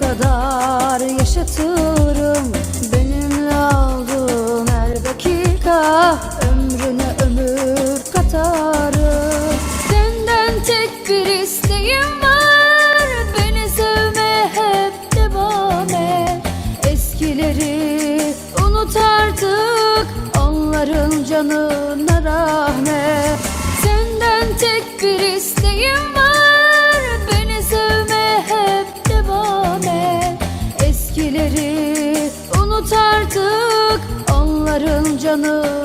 kadar yaşatırım. Benimle aldığın her dakika Ömrüne ömür katarım. Senden tek bir isteğim var Beni sevmeye hep devam et. Eskileri unut artık Onların canına Onların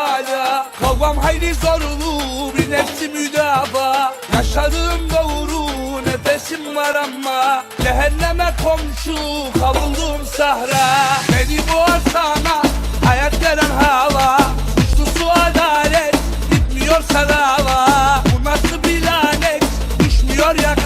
hala. Kavgam hayli zorlu bir nefsi müdava Yaşadığım doğru nefesim var ama Cehenneme komşu kavruldum sahra. Beni boğazsana hayat denen hava Suçlusu adalet gitmiyor sadava Bu nasıl bir lanet düşmüyor yakın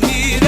seguir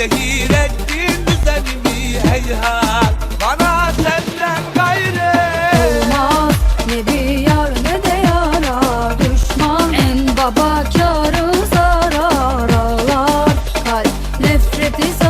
Zehir ettin düzenimi heyhat Bana senden gayrı Olmaz. Bir yar ne de baba karı zarar. Ağlar kalp nefreti zarar.